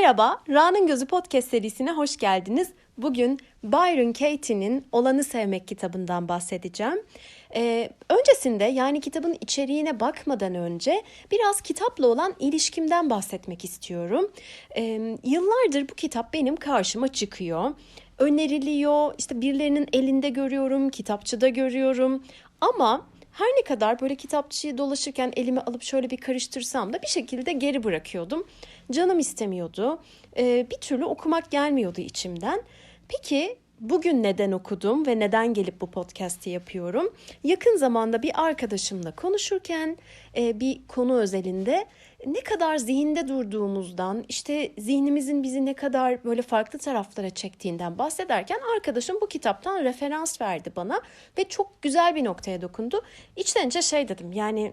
Merhaba, Ra'nın Gözü Podcast serisine hoş geldiniz. Bugün Byron Katie'nin Olanı Sevmek kitabından bahsedeceğim. Ee, öncesinde yani kitabın içeriğine bakmadan önce biraz kitapla olan ilişkimden bahsetmek istiyorum. Ee, yıllardır bu kitap benim karşıma çıkıyor. Öneriliyor, işte birilerinin elinde görüyorum, kitapçıda görüyorum. Ama her ne kadar böyle kitapçıyı dolaşırken elime alıp şöyle bir karıştırsam da bir şekilde geri bırakıyordum. Canım istemiyordu. Ee, bir türlü okumak gelmiyordu içimden. Peki bugün neden okudum ve neden gelip bu podcast'i yapıyorum? Yakın zamanda bir arkadaşımla konuşurken e, bir konu özelinde ne kadar zihinde durduğumuzdan, işte zihnimizin bizi ne kadar böyle farklı taraflara çektiğinden bahsederken arkadaşım bu kitaptan referans verdi bana ve çok güzel bir noktaya dokundu. İçten şey dedim yani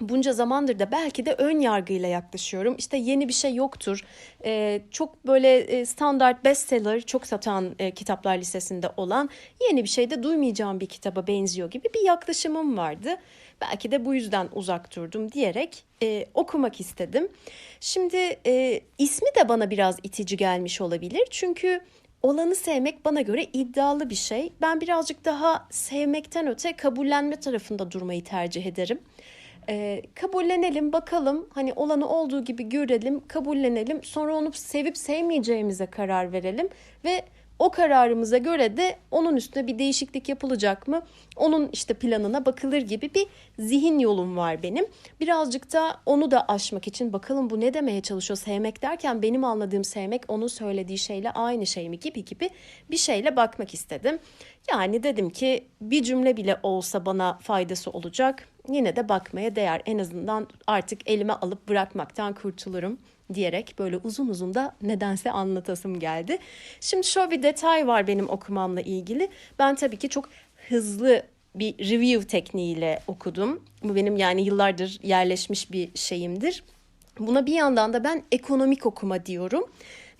bunca zamandır da belki de ön yargıyla yaklaşıyorum. İşte yeni bir şey yoktur. Ee, çok böyle e, standart bestseller, çok satan e, kitaplar listesinde olan yeni bir şey de duymayacağım bir kitaba benziyor gibi bir yaklaşımım vardı. Belki de bu yüzden uzak durdum diyerek e, okumak istedim. Şimdi e, ismi de bana biraz itici gelmiş olabilir. Çünkü olanı sevmek bana göre iddialı bir şey. Ben birazcık daha sevmekten öte kabullenme tarafında durmayı tercih ederim. E, kabullenelim bakalım. Hani olanı olduğu gibi görelim kabullenelim. Sonra onu sevip sevmeyeceğimize karar verelim. Ve o kararımıza göre de onun üstüne bir değişiklik yapılacak mı? Onun işte planına bakılır gibi bir zihin yolum var benim. Birazcık da onu da aşmak için bakalım bu ne demeye çalışıyor sevmek derken benim anladığım sevmek onun söylediği şeyle aynı şey mi gibi gibi bir şeyle bakmak istedim. Yani dedim ki bir cümle bile olsa bana faydası olacak. Yine de bakmaya değer. En azından artık elime alıp bırakmaktan kurtulurum diyerek böyle uzun uzun da nedense anlatasım geldi. Şimdi şöyle bir detay var benim okumamla ilgili. Ben tabii ki çok hızlı bir review tekniğiyle okudum. Bu benim yani yıllardır yerleşmiş bir şeyimdir. Buna bir yandan da ben ekonomik okuma diyorum.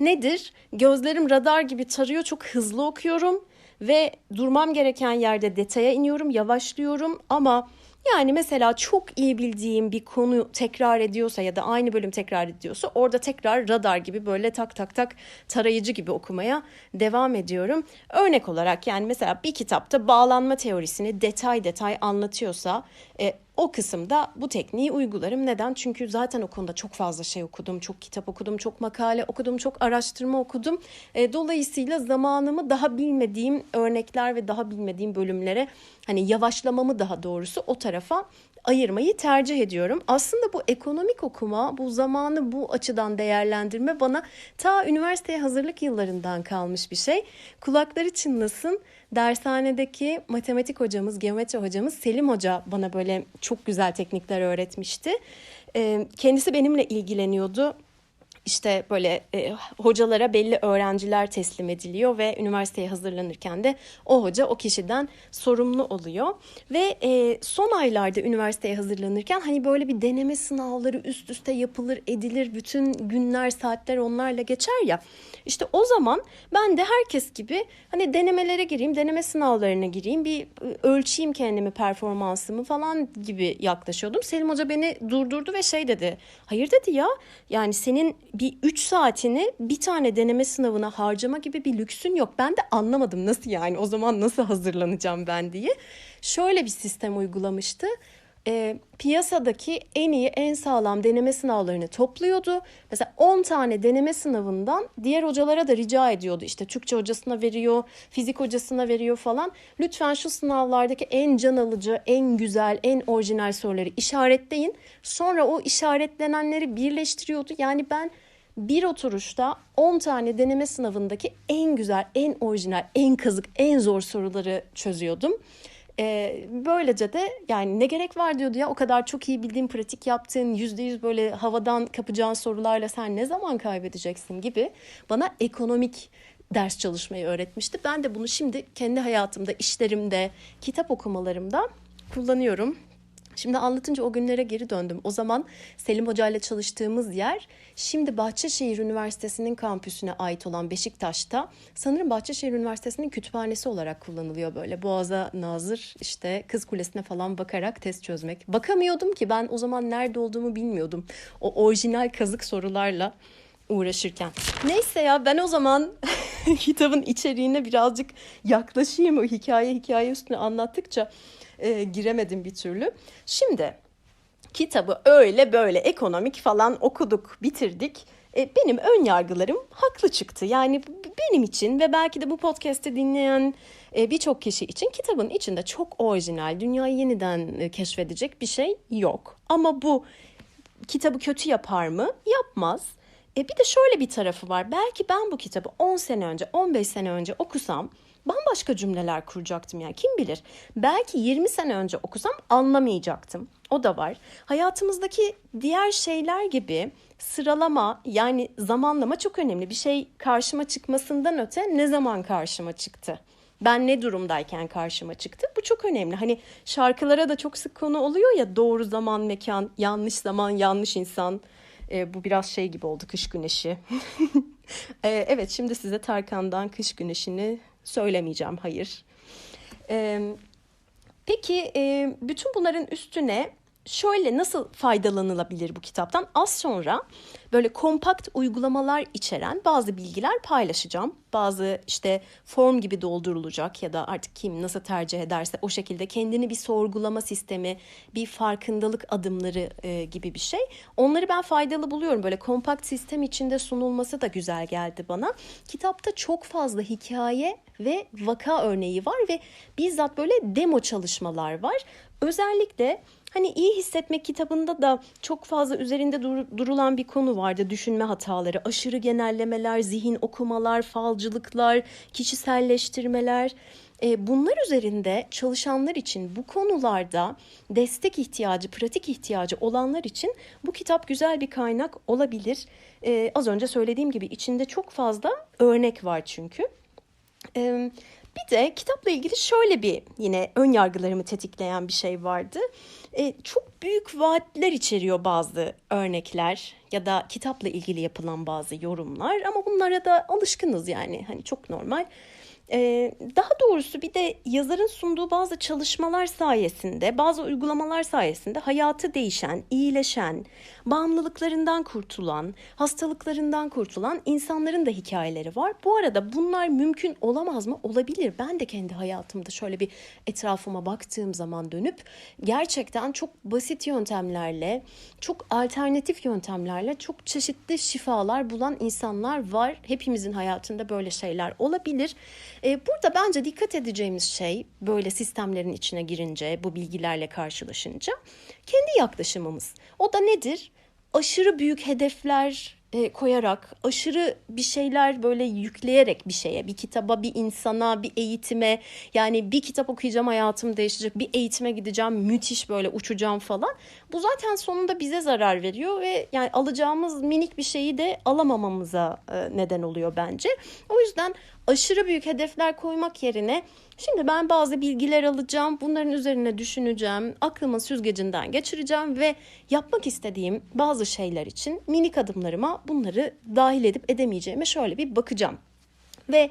Nedir? Gözlerim radar gibi tarıyor, çok hızlı okuyorum ve durmam gereken yerde detaya iniyorum, yavaşlıyorum ama yani mesela çok iyi bildiğim bir konu tekrar ediyorsa ya da aynı bölüm tekrar ediyorsa orada tekrar radar gibi böyle tak tak tak tarayıcı gibi okumaya devam ediyorum. Örnek olarak yani mesela bir kitapta bağlanma teorisini detay detay anlatıyorsa e, o kısımda bu tekniği uygularım. Neden? Çünkü zaten o konuda çok fazla şey okudum, çok kitap okudum, çok makale okudum, çok araştırma okudum. E, dolayısıyla zamanımı daha bilmediğim örnekler ve daha bilmediğim bölümlere hani yavaşlamamı daha doğrusu o tarafa ayırmayı tercih ediyorum. Aslında bu ekonomik okuma, bu zamanı bu açıdan değerlendirme bana ta üniversiteye hazırlık yıllarından kalmış bir şey. Kulakları çınlasın. Dershanedeki matematik hocamız, geometri hocamız Selim Hoca bana böyle çok güzel teknikler öğretmişti. Kendisi benimle ilgileniyordu işte böyle e, hocalara belli öğrenciler teslim ediliyor ve üniversiteye hazırlanırken de o hoca o kişiden sorumlu oluyor. Ve e, son aylarda üniversiteye hazırlanırken hani böyle bir deneme sınavları üst üste yapılır edilir bütün günler saatler onlarla geçer ya. İşte o zaman ben de herkes gibi hani denemelere gireyim, deneme sınavlarına gireyim, bir ıı, ölçeyim kendimi, performansımı falan gibi yaklaşıyordum. Selim Hoca beni durdurdu ve şey dedi. Hayır dedi ya yani senin bir 3 saatini bir tane deneme sınavına harcama gibi bir lüksün yok. Ben de anlamadım nasıl yani o zaman nasıl hazırlanacağım ben diye. Şöyle bir sistem uygulamıştı e, piyasadaki en iyi, en sağlam deneme sınavlarını topluyordu. Mesela 10 tane deneme sınavından diğer hocalara da rica ediyordu. İşte Türkçe hocasına veriyor, fizik hocasına veriyor falan. Lütfen şu sınavlardaki en can alıcı, en güzel, en orijinal soruları işaretleyin. Sonra o işaretlenenleri birleştiriyordu. Yani ben bir oturuşta 10 tane deneme sınavındaki en güzel, en orijinal, en kazık, en zor soruları çözüyordum. E, böylece de yani ne gerek var diyordu ya o kadar çok iyi bildiğin pratik yaptığın yüzde yüz böyle havadan kapacağın sorularla sen ne zaman kaybedeceksin gibi bana ekonomik ders çalışmayı öğretmişti. Ben de bunu şimdi kendi hayatımda, işlerimde, kitap okumalarımda kullanıyorum. Şimdi anlatınca o günlere geri döndüm. O zaman Selim Hoca ile çalıştığımız yer şimdi Bahçeşehir Üniversitesi'nin kampüsüne ait olan Beşiktaş'ta sanırım Bahçeşehir Üniversitesi'nin kütüphanesi olarak kullanılıyor böyle. Boğaz'a nazır işte Kız Kulesi'ne falan bakarak test çözmek. Bakamıyordum ki ben o zaman nerede olduğumu bilmiyordum. O orijinal kazık sorularla uğraşırken. Neyse ya ben o zaman kitabın içeriğine birazcık yaklaşayım. O hikaye hikaye üstüne anlattıkça e, giremedim bir türlü. Şimdi kitabı öyle böyle ekonomik falan okuduk, bitirdik. E, benim ön yargılarım haklı çıktı. Yani benim için ve belki de bu podcast'i dinleyen e, birçok kişi için kitabın içinde çok orijinal, dünyayı yeniden e, keşfedecek bir şey yok. Ama bu kitabı kötü yapar mı? Yapmaz. E bir de şöyle bir tarafı var. Belki ben bu kitabı 10 sene önce, 15 sene önce okusam bambaşka cümleler kuracaktım yani kim bilir. Belki 20 sene önce okusam anlamayacaktım. O da var. Hayatımızdaki diğer şeyler gibi sıralama yani zamanlama çok önemli. Bir şey karşıma çıkmasından öte ne zaman karşıma çıktı? Ben ne durumdayken karşıma çıktı? Bu çok önemli. Hani şarkılara da çok sık konu oluyor ya doğru zaman, mekan, yanlış zaman, yanlış insan. E, bu biraz şey gibi oldu kış güneşi. e, evet şimdi size Tarkan'dan kış güneşini söylemeyeceğim. Hayır. E, peki e, bütün bunların üstüne şöyle nasıl faydalanılabilir bu kitaptan? Az sonra böyle kompakt uygulamalar içeren bazı bilgiler paylaşacağım. Bazı işte form gibi doldurulacak ya da artık kim nasıl tercih ederse o şekilde kendini bir sorgulama sistemi, bir farkındalık adımları e, gibi bir şey. Onları ben faydalı buluyorum. Böyle kompakt sistem içinde sunulması da güzel geldi bana. Kitapta çok fazla hikaye ve vaka örneği var ve bizzat böyle demo çalışmalar var. Özellikle Hani iyi hissetmek kitabında da çok fazla üzerinde dur- durulan bir konu vardı. Düşünme hataları, aşırı genellemeler, zihin okumalar, falcılıklar, kişiselleştirmeler. E, bunlar üzerinde çalışanlar için bu konularda destek ihtiyacı, pratik ihtiyacı olanlar için bu kitap güzel bir kaynak olabilir. E, az önce söylediğim gibi içinde çok fazla örnek var çünkü. Bir de kitapla ilgili şöyle bir yine ön yargılarımı tetikleyen bir şey vardı. E, çok büyük vaatler içeriyor bazı örnekler ya da kitapla ilgili yapılan bazı yorumlar ama bunlara da alışkınız yani hani çok normal. Ee, daha doğrusu bir de yazarın sunduğu bazı çalışmalar sayesinde, bazı uygulamalar sayesinde hayatı değişen, iyileşen, bağımlılıklarından kurtulan, hastalıklarından kurtulan insanların da hikayeleri var. Bu arada bunlar mümkün olamaz mı? Olabilir. Ben de kendi hayatımda şöyle bir etrafıma baktığım zaman dönüp gerçekten çok basit yöntemlerle, çok alternatif yöntemlerle çok çeşitli şifalar bulan insanlar var. Hepimizin hayatında böyle şeyler olabilir. E, burada bence dikkat edeceğimiz şey böyle sistemlerin içine girince, bu bilgilerle karşılaşınca kendi yaklaşımımız. O da nedir? Aşırı büyük hedefler e, koyarak, aşırı bir şeyler böyle yükleyerek bir şeye, bir kitaba, bir insana, bir eğitime, yani bir kitap okuyacağım hayatım değişecek, bir eğitime gideceğim, müthiş böyle uçacağım falan. Bu zaten sonunda bize zarar veriyor ve yani alacağımız minik bir şeyi de alamamamıza e, neden oluyor bence. O yüzden aşırı büyük hedefler koymak yerine şimdi ben bazı bilgiler alacağım, bunların üzerine düşüneceğim, aklımın süzgecinden geçireceğim ve yapmak istediğim bazı şeyler için minik adımlarıma bunları dahil edip edemeyeceğime şöyle bir bakacağım. Ve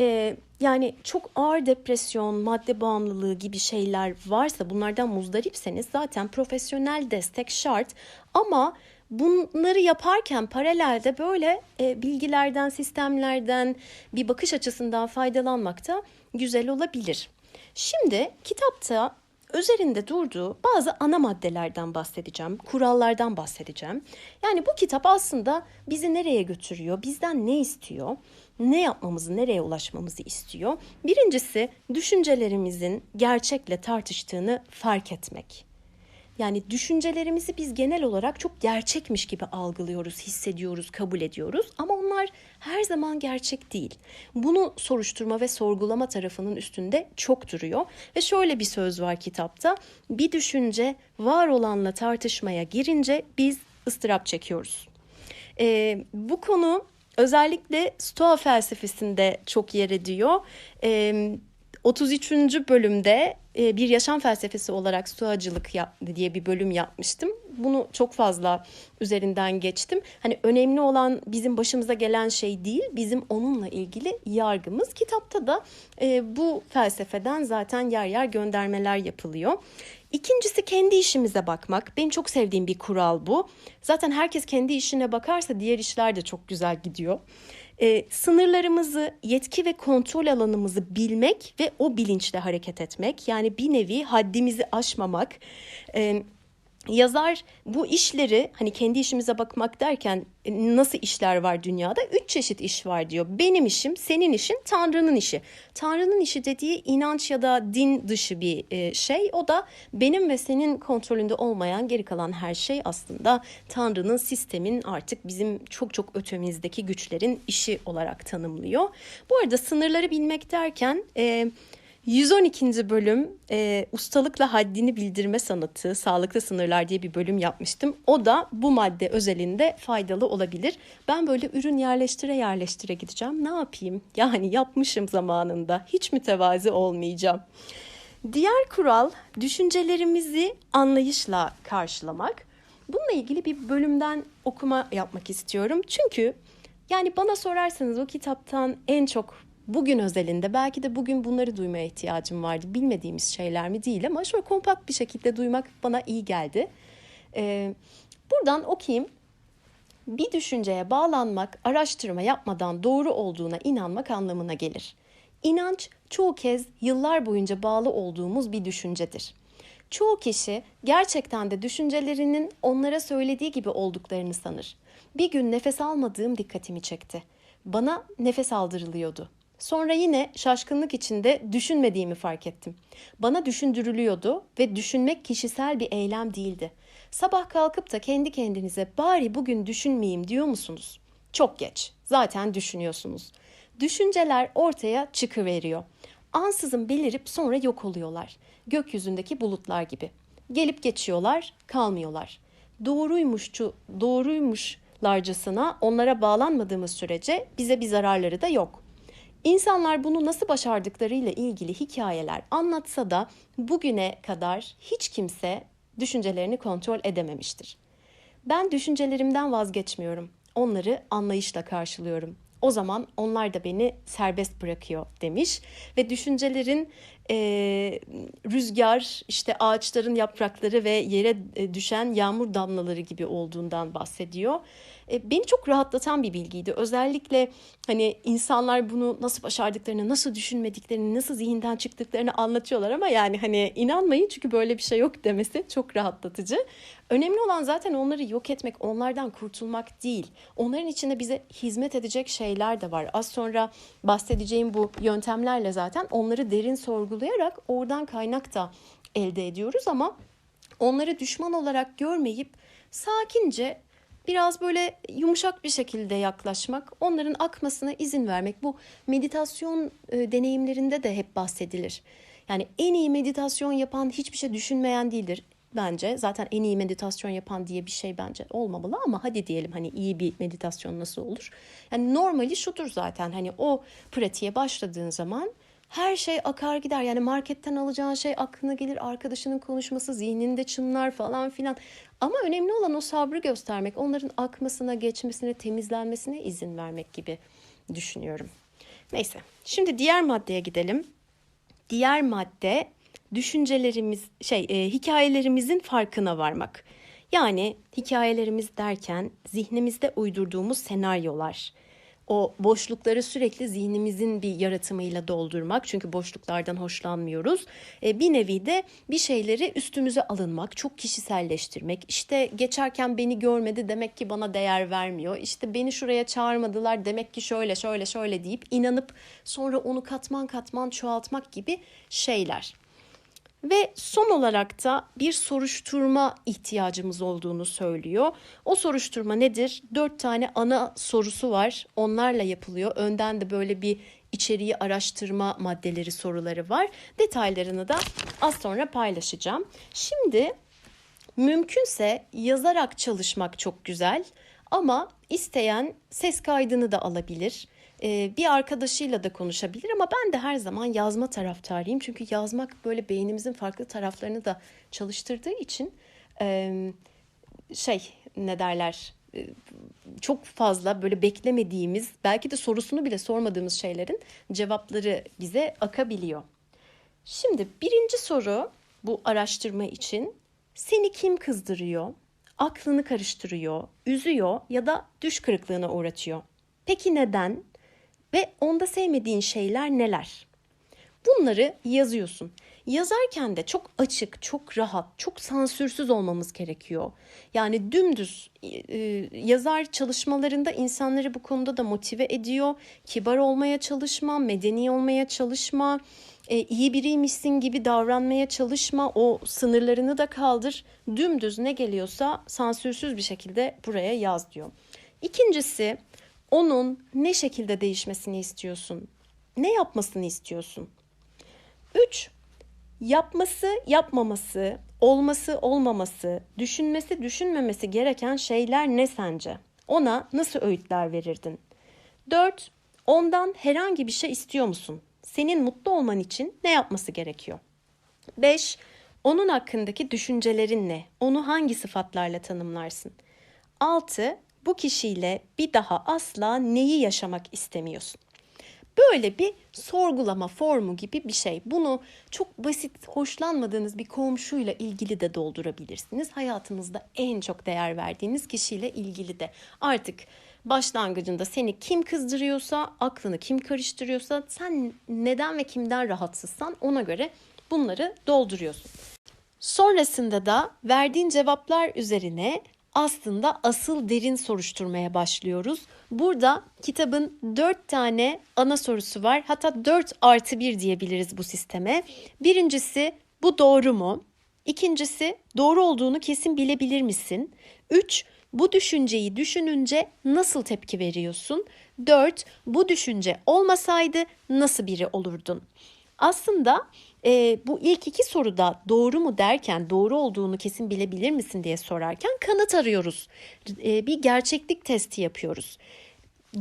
e, yani çok ağır depresyon, madde bağımlılığı gibi şeyler varsa bunlardan muzdaripseniz zaten profesyonel destek şart ama bunları yaparken paralelde böyle e, bilgilerden, sistemlerden, bir bakış açısından faydalanmak da güzel olabilir. Şimdi kitapta üzerinde durduğu bazı ana maddelerden bahsedeceğim, kurallardan bahsedeceğim. Yani bu kitap aslında bizi nereye götürüyor, bizden ne istiyor, ne yapmamızı, nereye ulaşmamızı istiyor. Birincisi düşüncelerimizin gerçekle tartıştığını fark etmek. Yani düşüncelerimizi biz genel olarak çok gerçekmiş gibi algılıyoruz, hissediyoruz, kabul ediyoruz ama onlar her zaman gerçek değil. Bunu soruşturma ve sorgulama tarafının üstünde çok duruyor ve şöyle bir söz var kitapta. Bir düşünce var olanla tartışmaya girince biz ıstırap çekiyoruz. Ee, bu konu özellikle Stoa felsefesinde çok yer ediyor. Ee, 33. bölümde bir yaşam felsefesi olarak suacılık diye bir bölüm yapmıştım. Bunu çok fazla üzerinden geçtim. Hani önemli olan bizim başımıza gelen şey değil, bizim onunla ilgili yargımız. Kitapta da e, bu felsefeden zaten yer yer göndermeler yapılıyor. İkincisi kendi işimize bakmak. Benim çok sevdiğim bir kural bu. Zaten herkes kendi işine bakarsa diğer işler de çok güzel gidiyor. Ee, sınırlarımızı, yetki ve kontrol alanımızı bilmek ve o bilinçle hareket etmek. Yani bir nevi haddimizi aşmamak. Ee, Yazar bu işleri hani kendi işimize bakmak derken e, nasıl işler var dünyada? Üç çeşit iş var diyor. Benim işim, senin işin, Tanrı'nın işi. Tanrı'nın işi dediği inanç ya da din dışı bir e, şey. O da benim ve senin kontrolünde olmayan geri kalan her şey aslında Tanrı'nın sistemin artık bizim çok çok ötemizdeki güçlerin işi olarak tanımlıyor. Bu arada sınırları bilmek derken... E, 112. bölüm e, ustalıkla haddini bildirme sanatı, sağlıklı sınırlar diye bir bölüm yapmıştım. O da bu madde özelinde faydalı olabilir. Ben böyle ürün yerleştire yerleştire gideceğim. Ne yapayım? Yani yapmışım zamanında. Hiç mütevazi olmayacağım. Diğer kural düşüncelerimizi anlayışla karşılamak. Bununla ilgili bir bölümden okuma yapmak istiyorum. Çünkü yani bana sorarsanız o kitaptan en çok bugün özelinde belki de bugün bunları duymaya ihtiyacım vardı. Bilmediğimiz şeyler mi değil ama şöyle kompakt bir şekilde duymak bana iyi geldi. Ee, buradan okuyayım. Bir düşünceye bağlanmak, araştırma yapmadan doğru olduğuna inanmak anlamına gelir. İnanç çoğu kez yıllar boyunca bağlı olduğumuz bir düşüncedir. Çoğu kişi gerçekten de düşüncelerinin onlara söylediği gibi olduklarını sanır. Bir gün nefes almadığım dikkatimi çekti. Bana nefes aldırılıyordu. Sonra yine şaşkınlık içinde düşünmediğimi fark ettim. Bana düşündürülüyordu ve düşünmek kişisel bir eylem değildi. Sabah kalkıp da kendi kendinize bari bugün düşünmeyeyim diyor musunuz? Çok geç. Zaten düşünüyorsunuz. Düşünceler ortaya çıkıveriyor. Ansızın belirip sonra yok oluyorlar. Gökyüzündeki bulutlar gibi. Gelip geçiyorlar, kalmıyorlar. Doğruymuşçu, doğruymuşlarcasına onlara bağlanmadığımız sürece bize bir zararları da yok. İnsanlar bunu nasıl başardıklarıyla ilgili hikayeler anlatsa da bugüne kadar hiç kimse düşüncelerini kontrol edememiştir. Ben düşüncelerimden vazgeçmiyorum. Onları anlayışla karşılıyorum. O zaman onlar da beni serbest bırakıyor demiş ve düşüncelerin e, rüzgar, işte ağaçların yaprakları ve yere e, düşen yağmur damlaları gibi olduğundan bahsediyor. E, beni çok rahatlatan bir bilgiydi. Özellikle hani insanlar bunu nasıl başardıklarını, nasıl düşünmediklerini, nasıl zihinden çıktıklarını anlatıyorlar ama yani hani inanmayın çünkü böyle bir şey yok demesi çok rahatlatıcı. Önemli olan zaten onları yok etmek, onlardan kurtulmak değil. Onların içinde bize hizmet edecek şeyler de var. Az sonra bahsedeceğim bu yöntemlerle zaten onları derin sorgulayarak oradan kaynak da elde ediyoruz ama onları düşman olarak görmeyip sakince biraz böyle yumuşak bir şekilde yaklaşmak, onların akmasına izin vermek. Bu meditasyon e, deneyimlerinde de hep bahsedilir. Yani en iyi meditasyon yapan hiçbir şey düşünmeyen değildir bence. Zaten en iyi meditasyon yapan diye bir şey bence olmamalı ama hadi diyelim hani iyi bir meditasyon nasıl olur? Yani normali şudur zaten hani o pratiğe başladığın zaman her şey akar gider. Yani marketten alacağın şey aklına gelir, arkadaşının konuşması zihninde çınlar falan filan. Ama önemli olan o sabrı göstermek, onların akmasına, geçmesine, temizlenmesine izin vermek gibi düşünüyorum. Neyse, şimdi diğer maddeye gidelim. Diğer madde düşüncelerimiz, şey, e, hikayelerimizin farkına varmak. Yani hikayelerimiz derken zihnimizde uydurduğumuz senaryolar, o boşlukları sürekli zihnimizin bir yaratımıyla doldurmak. Çünkü boşluklardan hoşlanmıyoruz. E, bir nevi de bir şeyleri üstümüze alınmak, çok kişiselleştirmek. İşte geçerken beni görmedi demek ki bana değer vermiyor. İşte beni şuraya çağırmadılar demek ki şöyle şöyle şöyle deyip inanıp sonra onu katman katman çoğaltmak gibi şeyler. Ve son olarak da bir soruşturma ihtiyacımız olduğunu söylüyor. O soruşturma nedir? Dört tane ana sorusu var. Onlarla yapılıyor. Önden de böyle bir içeriği araştırma maddeleri soruları var. Detaylarını da az sonra paylaşacağım. Şimdi mümkünse yazarak çalışmak çok güzel ama isteyen ses kaydını da alabilir bir arkadaşıyla da konuşabilir ama ben de her zaman yazma taraftarıyım. Çünkü yazmak böyle beynimizin farklı taraflarını da çalıştırdığı için şey ne derler çok fazla böyle beklemediğimiz belki de sorusunu bile sormadığımız şeylerin cevapları bize akabiliyor. Şimdi birinci soru bu araştırma için seni kim kızdırıyor? Aklını karıştırıyor, üzüyor ya da düş kırıklığına uğratıyor. Peki neden? Ve onda sevmediğin şeyler neler? Bunları yazıyorsun. Yazarken de çok açık, çok rahat, çok sansürsüz olmamız gerekiyor. Yani dümdüz e, yazar çalışmalarında insanları bu konuda da motive ediyor. Kibar olmaya çalışma, medeni olmaya çalışma, e, iyi biriymişsin gibi davranmaya çalışma. O sınırlarını da kaldır. Dümdüz ne geliyorsa sansürsüz bir şekilde buraya yaz diyor. İkincisi onun ne şekilde değişmesini istiyorsun? Ne yapmasını istiyorsun? 3. Yapması, yapmaması, olması, olmaması, düşünmesi, düşünmemesi gereken şeyler ne sence? Ona nasıl öğütler verirdin? 4. Ondan herhangi bir şey istiyor musun? Senin mutlu olman için ne yapması gerekiyor? 5. Onun hakkındaki düşüncelerin ne? Onu hangi sıfatlarla tanımlarsın? 6. Bu kişiyle bir daha asla neyi yaşamak istemiyorsun? Böyle bir sorgulama formu gibi bir şey. Bunu çok basit, hoşlanmadığınız bir komşuyla ilgili de doldurabilirsiniz. Hayatınızda en çok değer verdiğiniz kişiyle ilgili de. Artık başlangıcında seni kim kızdırıyorsa, aklını kim karıştırıyorsa, sen neden ve kimden rahatsızsan ona göre bunları dolduruyorsun. Sonrasında da verdiğin cevaplar üzerine aslında asıl derin soruşturmaya başlıyoruz. Burada kitabın dört tane ana sorusu var. Hatta dört artı bir diyebiliriz bu sisteme. Birincisi bu doğru mu? İkincisi doğru olduğunu kesin bilebilir misin? Üç, bu düşünceyi düşününce nasıl tepki veriyorsun? Dört, bu düşünce olmasaydı nasıl biri olurdun? Aslında e, bu ilk iki soruda doğru mu derken doğru olduğunu kesin bilebilir misin diye sorarken kanıt arıyoruz. E, bir gerçeklik testi yapıyoruz.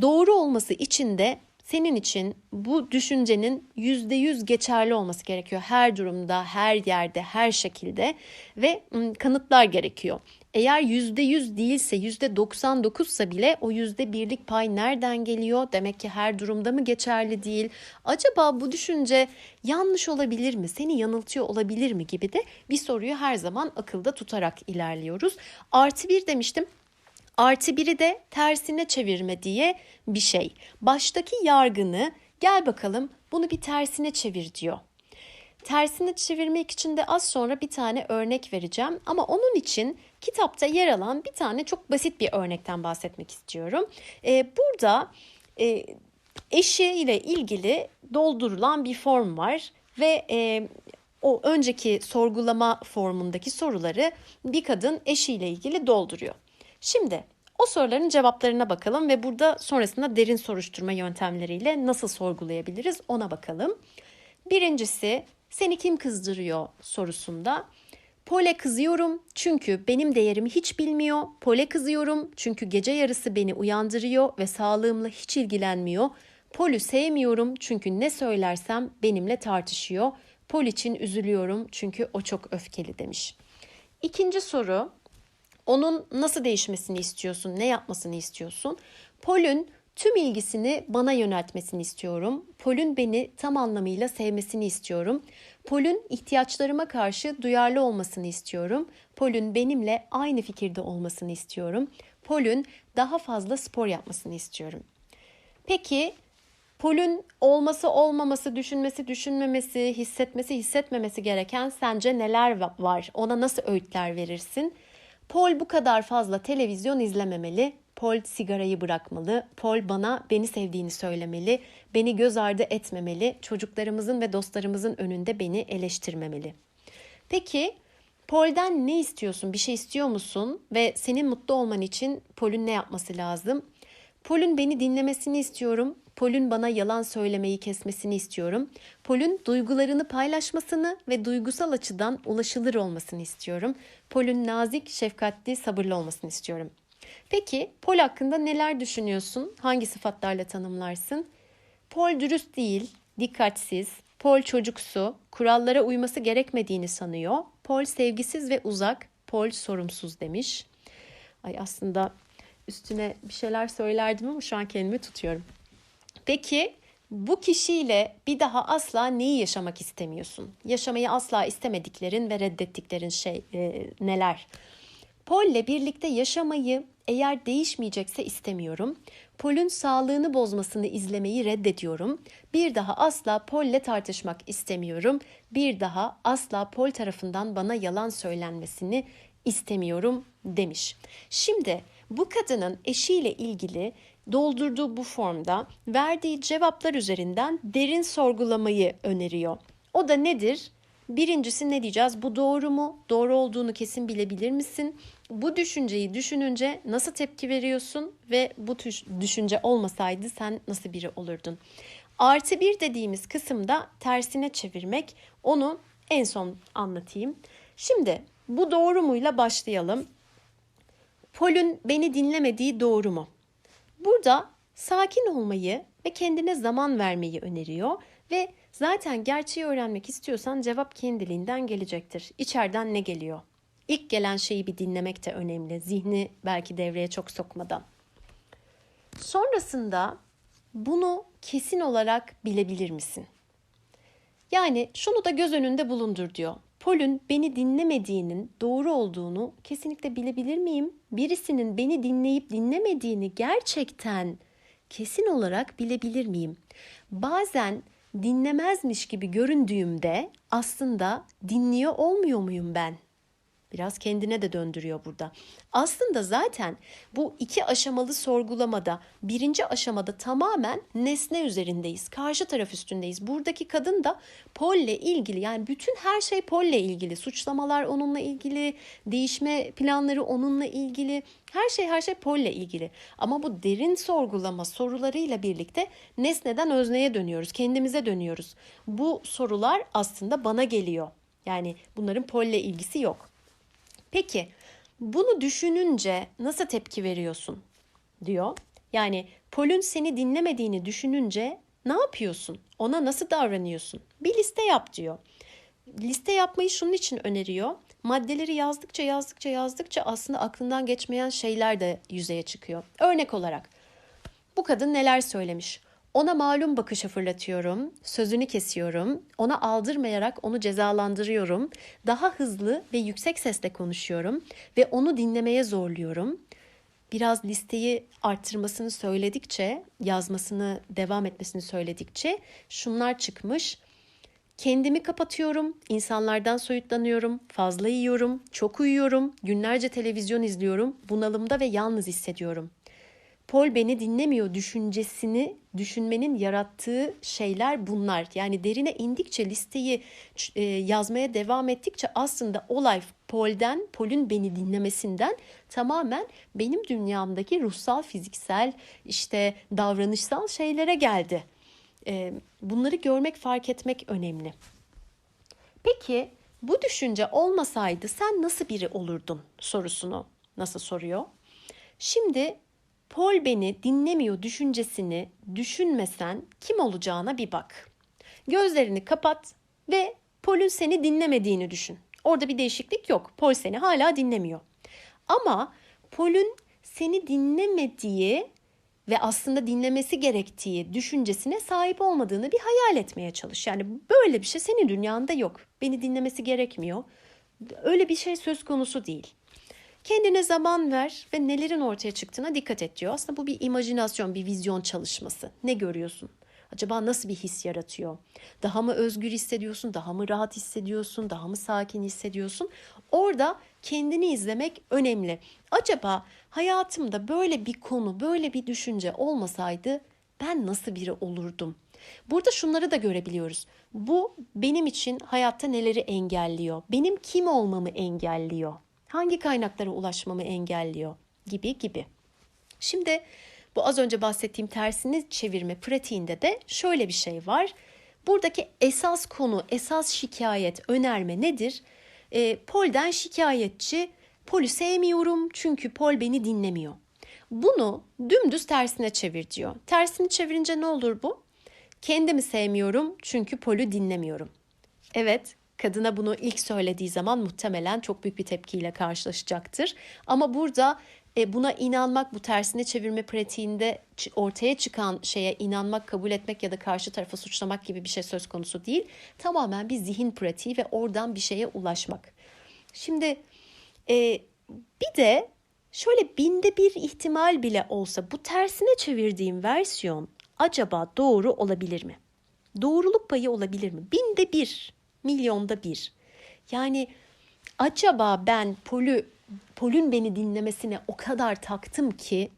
Doğru olması için de senin için bu düşüncenin yüzde yüz geçerli olması gerekiyor. Her durumda, her yerde, her şekilde ve kanıtlar gerekiyor. Eğer yüzde yüz değilse yüzde doksan dokuzsa bile o yüzde birlik pay nereden geliyor? Demek ki her durumda mı geçerli değil? Acaba bu düşünce yanlış olabilir mi? Seni yanıltıyor olabilir mi gibi de bir soruyu her zaman akılda tutarak ilerliyoruz. Artı bir demiştim. Artı biri de tersine çevirme diye bir şey. Baştaki yargını gel bakalım bunu bir tersine çevir diyor. Tersini çevirmek için de az sonra bir tane örnek vereceğim. Ama onun için kitapta yer alan bir tane çok basit bir örnekten bahsetmek istiyorum. Ee, burada e, eşi ile ilgili doldurulan bir form var ve e, o önceki sorgulama formundaki soruları bir kadın eşiyle ilgili dolduruyor. Şimdi o soruların cevaplarına bakalım ve burada sonrasında derin soruşturma yöntemleriyle nasıl sorgulayabiliriz ona bakalım. Birincisi seni kim kızdırıyor sorusunda Pole kızıyorum çünkü benim değerimi hiç bilmiyor. Pole kızıyorum çünkü gece yarısı beni uyandırıyor ve sağlığımla hiç ilgilenmiyor. Pol'ü sevmiyorum çünkü ne söylersem benimle tartışıyor. Pol için üzülüyorum çünkü o çok öfkeli demiş. İkinci soru onun nasıl değişmesini istiyorsun? Ne yapmasını istiyorsun? Pol'ün tüm ilgisini bana yöneltmesini istiyorum. Pol'ün beni tam anlamıyla sevmesini istiyorum. Pol'ün ihtiyaçlarıma karşı duyarlı olmasını istiyorum. Pol'ün benimle aynı fikirde olmasını istiyorum. Pol'ün daha fazla spor yapmasını istiyorum. Peki Pol'ün olması olmaması, düşünmesi düşünmemesi, hissetmesi hissetmemesi gereken sence neler var? Ona nasıl öğütler verirsin? Paul bu kadar fazla televizyon izlememeli. Paul sigarayı bırakmalı. Paul bana beni sevdiğini söylemeli. Beni göz ardı etmemeli. Çocuklarımızın ve dostlarımızın önünde beni eleştirmemeli. Peki Paul'den ne istiyorsun? Bir şey istiyor musun? Ve senin mutlu olman için Paul'ün ne yapması lazım? Paul'ün beni dinlemesini istiyorum. Paul'ün bana yalan söylemeyi kesmesini istiyorum. Paul'ün duygularını paylaşmasını ve duygusal açıdan ulaşılır olmasını istiyorum. Paul'ün nazik, şefkatli, sabırlı olmasını istiyorum. Peki Pol hakkında neler düşünüyorsun? Hangi sıfatlarla tanımlarsın? Pol dürüst değil, dikkatsiz, Pol çocuksu, kurallara uyması gerekmediğini sanıyor. Pol sevgisiz ve uzak, Pol sorumsuz demiş. Ay aslında üstüne bir şeyler söylerdim ama şu an kendimi tutuyorum. Peki bu kişiyle bir daha asla neyi yaşamak istemiyorsun? Yaşamayı asla istemediklerin ve reddettiklerin şey e, neler? Pol'le birlikte yaşamayı eğer değişmeyecekse istemiyorum. Pol'ün sağlığını bozmasını izlemeyi reddediyorum. Bir daha asla Pol'le tartışmak istemiyorum. Bir daha asla Pol tarafından bana yalan söylenmesini istemiyorum demiş. Şimdi bu kadının eşiyle ilgili doldurduğu bu formda verdiği cevaplar üzerinden derin sorgulamayı öneriyor. O da nedir? Birincisi ne diyeceğiz? Bu doğru mu? Doğru olduğunu kesin bilebilir misin? Bu düşünceyi düşününce nasıl tepki veriyorsun ve bu düşünce olmasaydı sen nasıl biri olurdun? Artı bir dediğimiz kısımda tersine çevirmek. Onu en son anlatayım. Şimdi bu doğru muyla başlayalım. Pol'ün beni dinlemediği doğru mu? Burada sakin olmayı ve kendine zaman vermeyi öneriyor ve zaten gerçeği öğrenmek istiyorsan cevap kendiliğinden gelecektir. İçeriden ne geliyor? İlk gelen şeyi bir dinlemek de önemli. Zihni belki devreye çok sokmadan. Sonrasında bunu kesin olarak bilebilir misin? Yani şunu da göz önünde bulundur diyor. Pol'ün beni dinlemediğinin doğru olduğunu kesinlikle bilebilir miyim? Birisinin beni dinleyip dinlemediğini gerçekten kesin olarak bilebilir miyim? Bazen dinlemezmiş gibi göründüğümde aslında dinliyor olmuyor muyum ben? Biraz kendine de döndürüyor burada. Aslında zaten bu iki aşamalı sorgulamada birinci aşamada tamamen nesne üzerindeyiz. Karşı taraf üstündeyiz. Buradaki kadın da Pol'le ilgili yani bütün her şey Pol'le ilgili. Suçlamalar onunla ilgili, değişme planları onunla ilgili. Her şey her şey Pol'le ilgili. Ama bu derin sorgulama sorularıyla birlikte nesneden özneye dönüyoruz. Kendimize dönüyoruz. Bu sorular aslında bana geliyor. Yani bunların Pol'le ilgisi yok. Peki bunu düşününce nasıl tepki veriyorsun diyor. Yani Pol'ün seni dinlemediğini düşününce ne yapıyorsun? Ona nasıl davranıyorsun? Bir liste yap diyor. Liste yapmayı şunun için öneriyor. Maddeleri yazdıkça yazdıkça yazdıkça aslında aklından geçmeyen şeyler de yüzeye çıkıyor. Örnek olarak bu kadın neler söylemiş? Ona malum bakışa fırlatıyorum, sözünü kesiyorum, ona aldırmayarak onu cezalandırıyorum, daha hızlı ve yüksek sesle konuşuyorum ve onu dinlemeye zorluyorum. Biraz listeyi arttırmasını söyledikçe, yazmasını devam etmesini söyledikçe şunlar çıkmış. Kendimi kapatıyorum, insanlardan soyutlanıyorum, fazla yiyorum, çok uyuyorum, günlerce televizyon izliyorum, bunalımda ve yalnız hissediyorum. Paul beni dinlemiyor düşüncesini düşünmenin yarattığı şeyler bunlar. Yani derine indikçe listeyi e, yazmaya devam ettikçe aslında olay Paul'den, Paul'ün beni dinlemesinden tamamen benim dünyamdaki ruhsal, fiziksel, işte davranışsal şeylere geldi. E, bunları görmek, fark etmek önemli. Peki bu düşünce olmasaydı sen nasıl biri olurdun sorusunu nasıl soruyor? Şimdi Paul beni dinlemiyor düşüncesini düşünmesen kim olacağına bir bak. Gözlerini kapat ve Paul'ün seni dinlemediğini düşün. Orada bir değişiklik yok. Paul seni hala dinlemiyor. Ama Paul'ün seni dinlemediği ve aslında dinlemesi gerektiği düşüncesine sahip olmadığını bir hayal etmeye çalış. Yani böyle bir şey senin dünyanda yok. Beni dinlemesi gerekmiyor. Öyle bir şey söz konusu değil. Kendine zaman ver ve nelerin ortaya çıktığına dikkat et diyor. Aslında bu bir imajinasyon, bir vizyon çalışması. Ne görüyorsun? Acaba nasıl bir his yaratıyor? Daha mı özgür hissediyorsun? Daha mı rahat hissediyorsun? Daha mı sakin hissediyorsun? Orada kendini izlemek önemli. Acaba hayatımda böyle bir konu, böyle bir düşünce olmasaydı ben nasıl biri olurdum? Burada şunları da görebiliyoruz. Bu benim için hayatta neleri engelliyor? Benim kim olmamı engelliyor? Hangi kaynaklara ulaşmamı engelliyor? Gibi gibi. Şimdi bu az önce bahsettiğim tersini çevirme pratiğinde de şöyle bir şey var. Buradaki esas konu, esas şikayet, önerme nedir? E, Pol'den şikayetçi Pol'ü sevmiyorum çünkü Pol beni dinlemiyor. Bunu dümdüz tersine çevir diyor. Tersini çevirince ne olur bu? Kendimi sevmiyorum çünkü Pol'ü dinlemiyorum. Evet, kadına bunu ilk söylediği zaman muhtemelen çok büyük bir tepkiyle karşılaşacaktır. Ama burada e, buna inanmak, bu tersine çevirme pratiğinde ortaya çıkan şeye inanmak, kabul etmek ya da karşı tarafa suçlamak gibi bir şey söz konusu değil. Tamamen bir zihin pratiği ve oradan bir şeye ulaşmak. Şimdi e, bir de şöyle binde bir ihtimal bile olsa bu tersine çevirdiğim versiyon acaba doğru olabilir mi? Doğruluk payı olabilir mi? Binde bir, milyonda bir. Yani acaba ben Pol'ü, Pol'ün beni dinlemesine o kadar taktım ki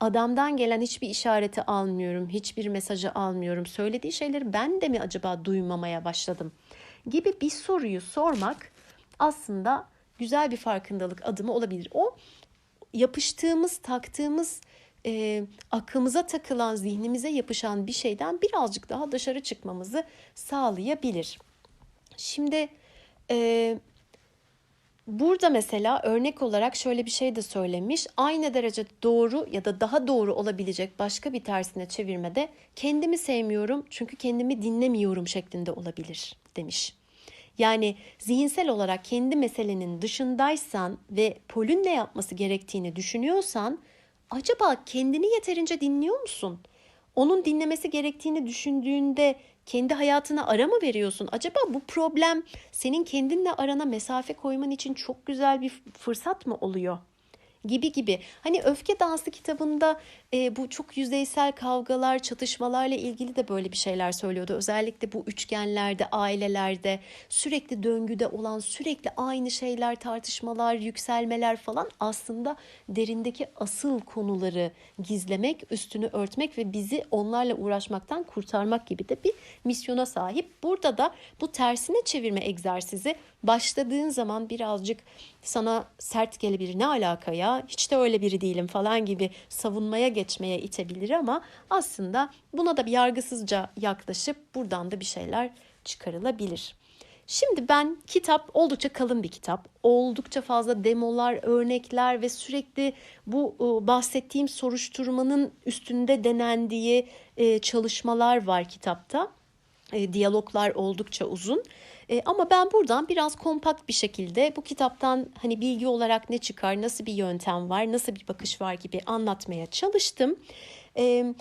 adamdan gelen hiçbir işareti almıyorum, hiçbir mesajı almıyorum. Söylediği şeyleri ben de mi acaba duymamaya başladım? Gibi bir soruyu sormak aslında güzel bir farkındalık adımı olabilir. O yapıştığımız, taktığımız, e, aklımıza takılan, zihnimize yapışan bir şeyden birazcık daha dışarı çıkmamızı sağlayabilir. Şimdi e, burada mesela örnek olarak şöyle bir şey de söylemiş. Aynı derece doğru ya da daha doğru olabilecek başka bir tersine çevirmede kendimi sevmiyorum çünkü kendimi dinlemiyorum şeklinde olabilir demiş. Yani zihinsel olarak kendi meselenin dışındaysan ve polün ne yapması gerektiğini düşünüyorsan acaba kendini yeterince dinliyor musun? Onun dinlemesi gerektiğini düşündüğünde kendi hayatına ara mı veriyorsun? Acaba bu problem senin kendinle arana mesafe koyman için çok güzel bir fırsat mı oluyor? Gibi gibi. Hani Öfke Dansı kitabında e, bu çok yüzeysel kavgalar, çatışmalarla ilgili de böyle bir şeyler söylüyordu. Özellikle bu üçgenlerde, ailelerde sürekli döngüde olan, sürekli aynı şeyler, tartışmalar, yükselmeler falan aslında derindeki asıl konuları gizlemek, üstünü örtmek ve bizi onlarla uğraşmaktan kurtarmak gibi de bir misyona sahip. Burada da bu tersine çevirme egzersizi başladığın zaman birazcık sana sert gelebilir. Ne alaka ya? Hiç de öyle biri değilim falan gibi savunmaya geçmeye itebilir ama aslında buna da bir yargısızca yaklaşıp buradan da bir şeyler çıkarılabilir. Şimdi ben kitap oldukça kalın bir kitap. Oldukça fazla demolar, örnekler ve sürekli bu ıı, bahsettiğim soruşturmanın üstünde denendiği ıı, çalışmalar var kitapta. E, diyaloglar oldukça uzun. E, ama ben buradan biraz kompakt bir şekilde bu kitaptan hani bilgi olarak ne çıkar, nasıl bir yöntem var, nasıl bir bakış var gibi anlatmaya çalıştım. E,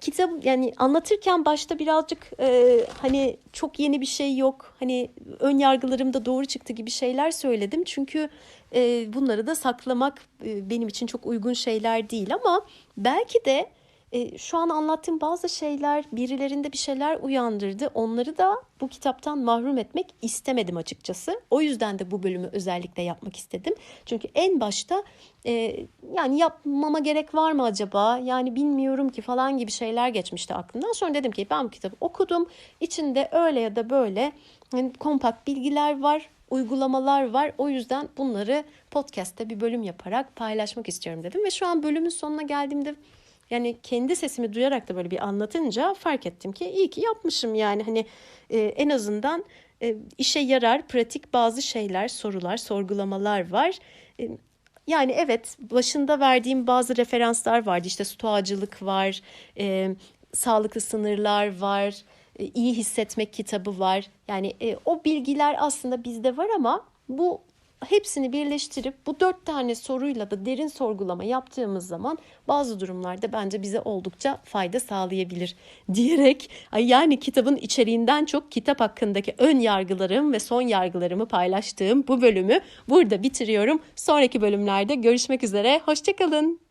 kitap yani anlatırken başta birazcık e, hani çok yeni bir şey yok. Hani ön yargılarım da doğru çıktı gibi şeyler söyledim. Çünkü e, bunları da saklamak e, benim için çok uygun şeyler değil ama belki de e, şu an anlattığım bazı şeyler birilerinde bir şeyler uyandırdı. Onları da bu kitaptan mahrum etmek istemedim açıkçası. O yüzden de bu bölümü özellikle yapmak istedim. Çünkü en başta e, yani yapmama gerek var mı acaba? Yani bilmiyorum ki falan gibi şeyler geçmişti aklımdan. Sonra dedim ki ben bu kitabı okudum. İçinde öyle ya da böyle yani kompakt bilgiler var uygulamalar var. O yüzden bunları podcast'te bir bölüm yaparak paylaşmak istiyorum dedim. Ve şu an bölümün sonuna geldiğimde yani kendi sesimi duyarak da böyle bir anlatınca fark ettim ki iyi ki yapmışım yani hani e, en azından e, işe yarar pratik bazı şeyler, sorular, sorgulamalar var. E, yani evet başında verdiğim bazı referanslar vardı işte stoğacılık var, e, sağlıklı sınırlar var, e, iyi hissetmek kitabı var. Yani e, o bilgiler aslında bizde var ama bu hepsini birleştirip bu dört tane soruyla da derin sorgulama yaptığımız zaman bazı durumlarda bence bize oldukça fayda sağlayabilir diyerek yani kitabın içeriğinden çok kitap hakkındaki ön yargılarım ve son yargılarımı paylaştığım bu bölümü burada bitiriyorum. Sonraki bölümlerde görüşmek üzere. Hoşçakalın.